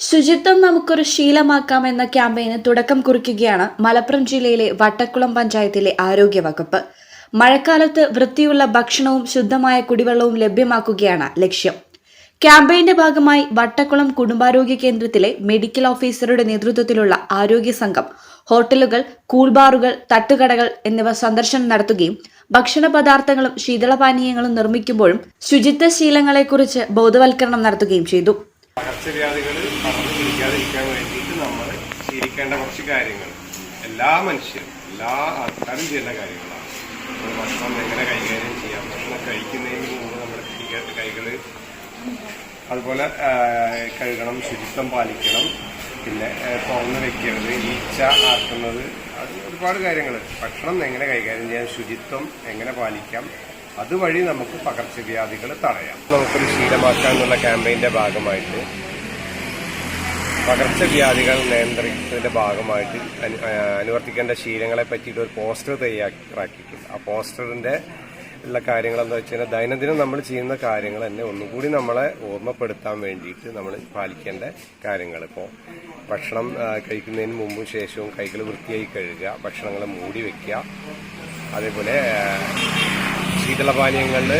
ശുചിത്വം നമുക്കൊരു ശീലമാക്കാം എന്ന ക്യാമ്പയിന് തുടക്കം കുറിക്കുകയാണ് മലപ്പുറം ജില്ലയിലെ വട്ടക്കുളം പഞ്ചായത്തിലെ ആരോഗ്യ വകുപ്പ് മഴക്കാലത്ത് വൃത്തിയുള്ള ഭക്ഷണവും ശുദ്ധമായ കുടിവെള്ളവും ലഭ്യമാക്കുകയാണ് ലക്ഷ്യം. ക്യാമ്പയിന്റെ ഭാഗമായി വട്ടക്കുളം കുടുംബാരോഗ്യ കേന്ദ്രത്തിലെ മെഡിക്കൽ ഓഫീസറുടെ നേതൃത്വത്തിലുള്ള ആരോഗ്യ സംഘം ഹോട്ടലുകൾ കൂൾബാറുകൾ തട്ടുകടകൾ എന്നിവ സന്ദർശനം നടത്തുകയും ഭക്ഷണ പദാർത്ഥങ്ങളും ശീതളപാനീയങ്ങളും നിർമ്മിക്കുമ്പോഴും ശുചിത്വ ശീലങ്ങളെക്കുറിച്ച് ബോധവൽക്കരണം നടത്തുകയും ചെയ്തു. പകർച്ചവ്യാധികൾ പറഞ്ഞു പിടിക്കാതിരിക്കാൻ വേണ്ടിയിട്ട് നമ്മൾ ശീലിക്കേണ്ട കുറച്ച് കാര്യങ്ങൾ എല്ലാ മനുഷ്യരും എല്ലാ ആൾക്കാരും ചെയ്യേണ്ട കാര്യങ്ങളാണ്. ഭക്ഷണം എങ്ങനെ കൈകാര്യം ചെയ്യാം ഭക്ഷണം കഴിക്കുന്നതിന് മുമ്പ് നമ്മുടെ കൈകൾ അതുപോലെ കഴുകണം ശുചിത്വം പാലിക്കണം. പിന്നെ തുറന്ന് വെക്കരുത് ഈച്ച ആക്കുന്നത്. അത് ഒരുപാട് കാര്യങ്ങൾ ഭക്ഷണം എങ്ങനെ കൈകാര്യം ചെയ്യാം ശുചിത്വം എങ്ങനെ പാലിക്കാം അതുവഴി നമുക്ക് പകർച്ചവ്യാധികൾ തടയാം. നമുക്കൊരു ശീലമാക്കാം എന്നുള്ള ക്യാമ്പയിന്റെ ഭാഗമായിട്ട് പകർച്ചവ്യാധികൾ നിയന്ത്രിക്കുന്നതിന്റെ ഭാഗമായിട്ട് അനുവർത്തിക്കേണ്ട ശീലങ്ങളെ പറ്റിയിട്ട് ഒരു പോസ്റ്റർ തയ്യാറാക്കിയിട്ടുണ്ട്. ആ പോസ്റ്ററിന്റെ ഉള്ള കാര്യങ്ങൾ എന്താ വെച്ച് കഴിഞ്ഞാൽ ദൈനംദിനം നമ്മൾ ചെയ്യുന്ന കാര്യങ്ങൾ തന്നെ ഒന്നുകൂടി നമ്മളെ ഓർമ്മപ്പെടുത്താൻ വേണ്ടിയിട്ട് നമ്മൾ പാലിക്കേണ്ട കാര്യങ്ങൾ. ഇപ്പോൾ ഭക്ഷണം കഴിക്കുന്നതിന് മുമ്പും ശേഷവും കൈകൾ വൃത്തിയായി കഴുകുക ഭക്ഷണങ്ങൾ മൂടി വെക്കുക. അതേപോലെ ശീതളപാനീയങ്ങളിൽ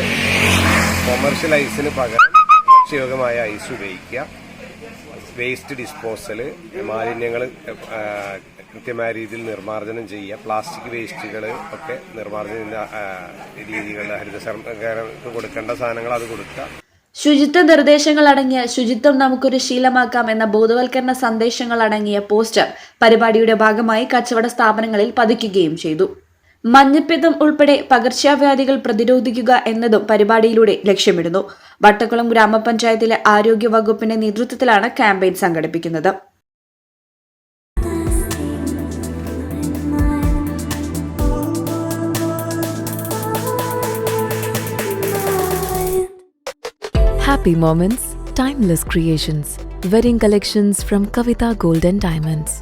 കൊമേഴ്ഷ്യൽ ഐസിന് പകരം ഭക്ഷ്യയോഗ്യമായ ഐസ് ഉപയോഗിക്കുക. വേസ്റ്റ് ഡിസ്പോസൽ മാലിന്യങ്ങൾ കൃത്യമായ രീതിയിൽ നിർമ്മാർജനം ചെയ്യുക. പ്ലാസ്റ്റിക് വേസ്റ്റുകൾ ഒക്കെ നിർമ്മാർജന ആ, രീതികളിൽ ഹരിതസർക്കാർക്ക് കൊടുക്കേണ്ട സാധനങ്ങൾ അത് കൊടുക്കുക. ശുചിത്വ നിർദ്ദേശങ്ങൾ അടങ്ങിയ ശുചിത്വം നമുക്കൊരു ശീലമാക്കാം എന്ന ബോധവൽക്കരണ സന്ദേശങ്ങൾ അടങ്ങിയ പോസ്റ്റർ പരിപാടിയുടെ ഭാഗമായി കച്ചവട സ്ഥാപനങ്ങളിൽ പതിക്കുകയും ചെയ്തു. മഞ്ഞപ്പിത്തം ഉൾപ്പെടെ പകർച്ചവ്യാധികൾ പ്രതിരോധിക്കുക എന്നതും പരിപാടിയിലൂടെ ലക്ഷ്യമിടുന്നു വട്ടക്കുളം ഗ്രാമപഞ്ചായത്തിലെ ആരോഗ്യ വകുപ്പിന്റെ നേതൃത്വത്തിലാണ് ക്യാമ്പയിൻ സംഘടിപ്പിക്കുന്നത് Happy moments, timeless creations. Wedding collections from Kavitha golden diamonds.